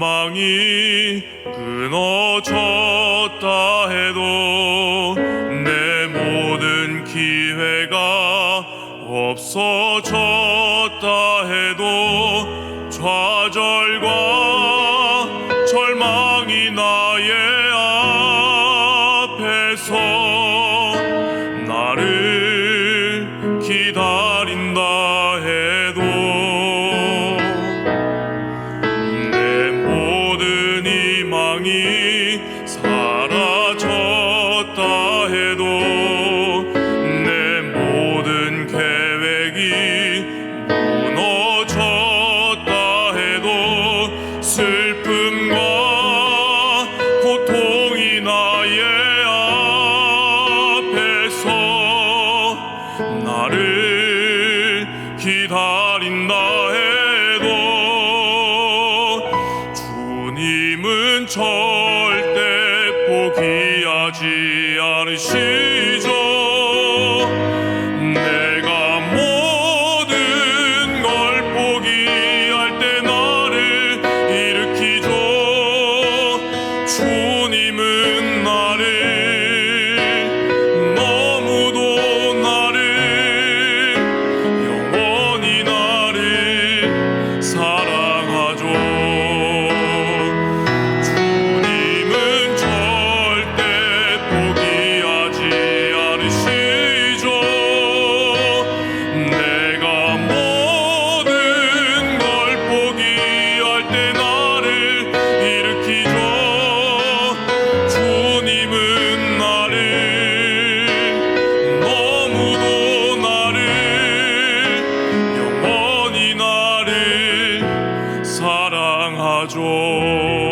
희망이 끊어졌다 해도 내 모든 기회가 없어졌다 해도 좌절과 절망이 나의 앞에서 나를 기다린다 해 희망이 사라졌다 해도 내 모든 계획이 무너졌다 해도 슬픔과 고통이 나의 앞에서 나를 기다린다 절대 포기하지 않으시죠 하죠.